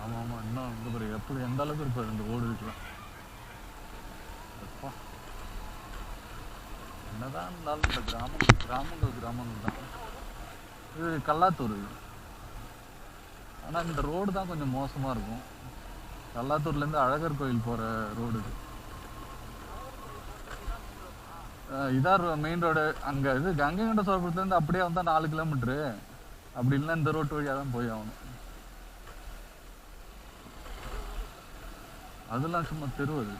ஆமா ஆமா. இன்னும் இந்த பாரு. எப்படி எந்த அளவுக்கு இருப்பார் இந்த ஓடு இருக்கலாம் என்னதான் இருந்தாலும் இந்த கிராமம் கிராமங்கள் கிராமங்கள் தான். இது கல்லாத்தூர் ஆனால் இந்த ரோடு தான் கொஞ்சம் மோசமாக இருக்கும். கல்லாத்தூர்லேருந்து அழகர் கோயில் போகிற ரோடு இது. இதான் மெயின் ரோடு அங்கே இது கங்கை கொண்ட சோழபுரத்துலேருந்து அப்படியே வந்தால் நாலு கிலோமீட்ரு அப்படி இல்லைன்னா இந்த ரோட்டு வழியாக தான் போய் ஆகணும் அதெல்லாம் சும்மா தெருவது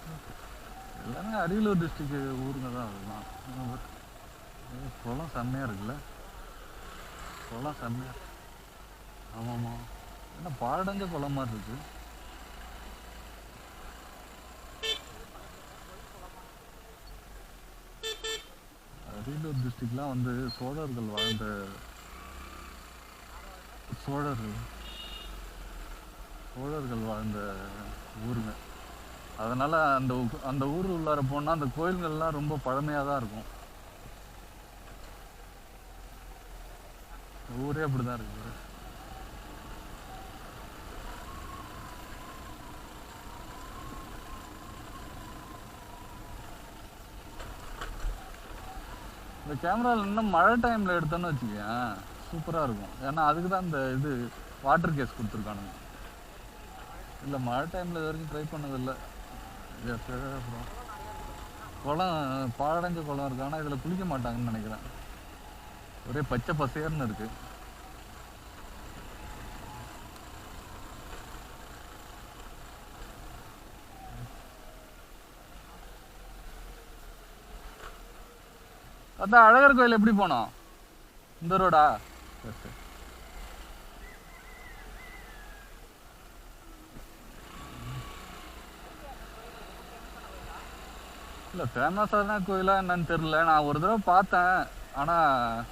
Thank you. எல்லாமே அரியலூர் டிஸ்ட்ரிக் ஊருங்க தான் அதுதான். குளம் செம்மையா இருக்குல்ல? குளம் செம்மையா ஆமாம்மா. என்ன பாடஞ்ச குளம் மாதிரி இருக்கு. அரியலூர் டிஸ்ட்ரிக்ட்லாம் வந்து சோழர்கள் வாழ்ந்த சோழர்கள் சோழர்கள் வாழ்ந்த ஊருங்க. அதனால அந்த அந்த ஊர் உள்ளார போனால் அந்த கோயில்கள்லாம் ரொம்ப பழமையாக தான் இருக்கும். ஊரே அப்படிதான் இருக்கு இந்த கேமராவில் இன்னும் மழை டைம்ல எடுத்தோன்னு வச்சுக்கேன் சூப்பரா இருக்கும். ஏன்னா அதுக்கு தான் இந்த இது வாட்டர் கேஸ் கொடுத்துருக்கானுங்க. இல்ல மழை டைம்ல இது வரைக்கும் ட்ரை பண்ணதில்லை. குளம் பாழடைஞ்ச குளம் இருக்கு. ஆனா இதுல குளிக்க மாட்டாங்கன்னு நினைக்கிறேன். ஒரே பச்சை பசேர்னு இருக்கு. அதான் அழகர் கோயில் எப்படி போனோம்? இந்த ரோடா? சரி சரி. இல்லை ஃபேமஸான கோயிலா என்னன்னு தெரில நான் ஒரு தடவை பார்த்தேன். ஆனால்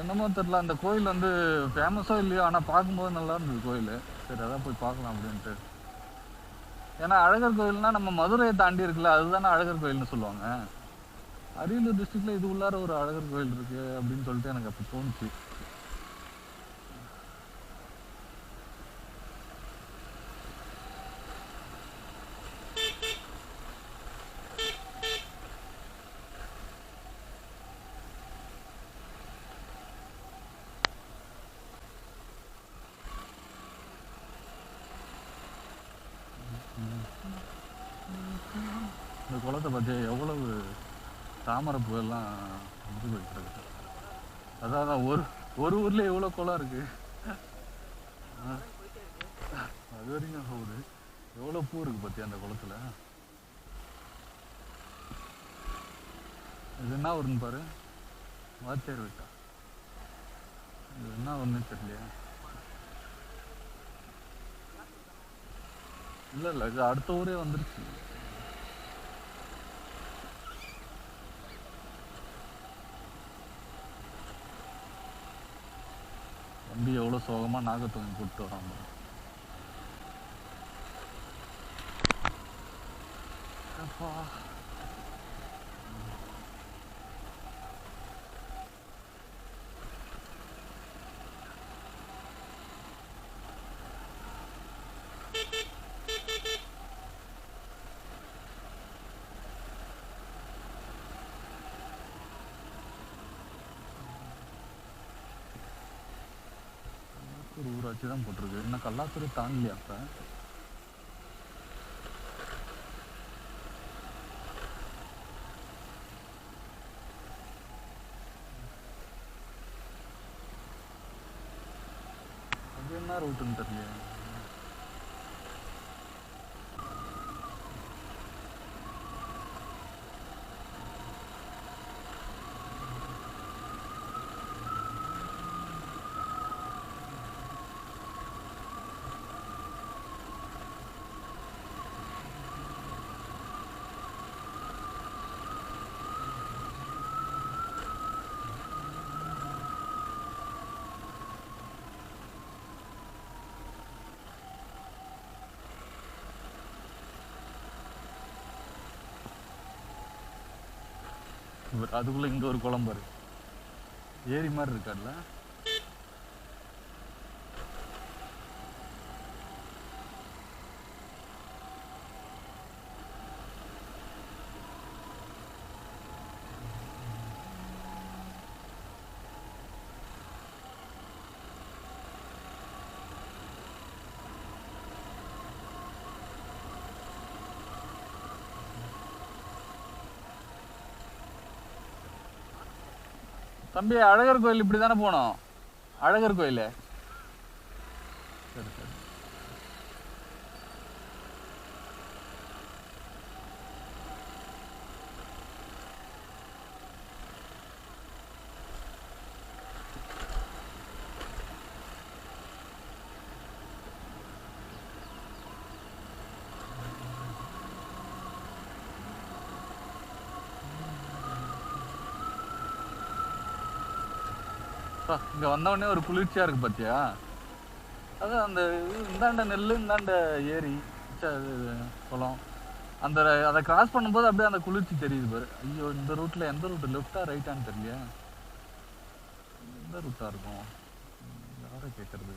என்னமோ தெரில அந்த கோயில் வந்து ஃபேமஸோ இல்லையோ? ஆனால் பார்க்கும்போது நல்லா இருந்தது கோயில். சரி அதான் போய் பார்க்கலாம் அப்படின்ட்டு. ஏன்னா அழகர் கோயில்னா நம்ம மதுரையை தாண்டி இருக்குல்ல அதுதானே அழகர் கோயில்னு சொல்லுவாங்க. அரியலூர் டிஸ்ட்ரிக்டில் இது உள்ளார ஒரு அழகர் கோயில் இருக்குது அப்படின்னு சொல்லிட்டு எனக்கு அப்போ தோணுச்சு. இந்த குளத்தை பற்றி எவ்வளவு தாமரைப்பூ எல்லாம் இது போயிட்டு அதான் ஒரு ஒரு ஊர்ல எவ்வளோ குளம் இருக்கு. அது வரைக்கும் ஒரு எவ்வளோ பூ இருக்கு பார்த்தியா அந்த குளத்துல? இது என்ன ஊருன்னு பாரு? வாத்தியார் வீட்டா? இது என்ன ஒன்றும் தெரியலையா. இல்ல இல்ல இது அடுத்த ஊரே வந்துருச்சு. தம்பி எவ்வளவு சோகமா நாகத்தூங்க கூப்பிட்டு வராங்க அப்பா ஒரு ஊராட்சி தான் போட்டிருக்கு. என்ன கல்லாத்துறை தாண்டலையா அப்போ? அது என்ன ரூட்டுன்னு தெரியல அதுக்குள்ள இங்க ஒரு குளம் பாரு ஏரி மாதிரி இருக்காதுல்ல? தம்பி அழகர் கோயில் இப்படி தானே போனோம் அழகர் கோயில் சரி சரி அப்பா, இங்கே வந்தவொடனே ஒரு குளிர்ச்சியாக இருக்கு பார்த்தியா அது அந்த இது இந்தாண்ட நெல் இந்தாண்ட ஏரி குளம். அந்த அதை கிராஸ் பண்ணும்போது அப்படியே அந்த குளிர்ச்சி தெரியுது பாரு. ஐயோ இந்த ரூட்டில் எந்த ரூட்டு லெஃப்டா ரைட்டான்னு தெரியலையா. எந்த ரூட்டாக இருக்கும்? யாரை கேட்குறது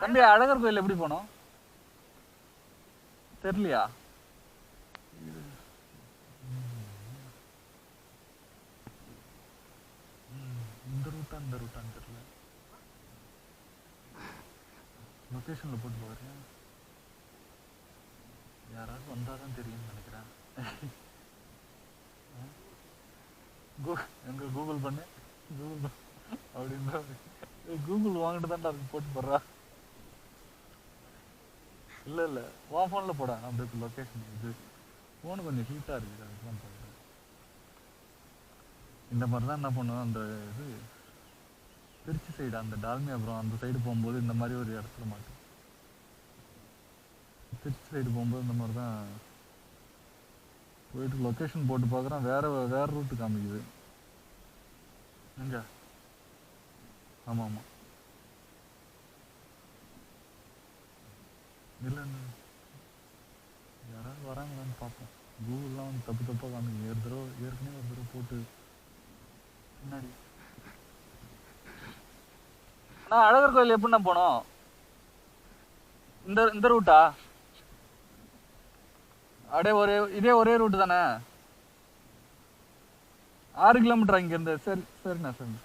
தம்பி அழகர் கோயில் எப்படி போனோம்? தெரியலையா இந்த எங்கே ரூட்டான்னு தெரியல. லொக்கேஷனில் போட்டு பாரு யாராவது வந்தாதான் தெரியும்னு நினைக்கிறேன். கூ- எங்க கூகுள் பண்ணு. கூகுள் பண்ணு. கூகுள் வாங்கிட்டு தான்டா அதுக்கு போட்டு போடுறா. இல்ல இல்ல. உன் ஃபோனில் போடா. அப்படியே லொக்கேஷன் இது. போன் கொஞ்சம் ஹீட்டா இருக்குது. அதுதான் போடுறேன். இந்த மாதிரி தான் என்ன பண்ணுவோம் அந்த இது திருச்சி சைடு அந்த டால்மி அப்புறம் அந்த சைடு போகும்போது இந்த மாதிரி ஒரு இடத்துல மாட்டோம் திருச்சி சைடு போகும்போது இந்த மாதிரி தான் போயிட்டு லொக்கேஷன் போட்டு பார்க்குறேன். வேற வேறு ரூட்டு காமிக்குது. எங்க? ஆமாம் ஆமாம் இல்லை யாராவது வராங்களான்னு பார்ப்போம். கூகுள்லாம் வந்து தப்பு தப்பாக காமிக்குது. ஏறு தடவை ஏற்கனவே ஒரு தடவை போட்டு முன்னாடி அண்ணா அழகர் கோயில் எப்படிண்ணா போனோம்? இந்த இந்த ரூட்டா அப்படியே ஒரே இதே ஒரே ரூட் தானே? ஆறு கிலோமீட்டர் இருந்து சரி சரிண்ணா சரிண்ணா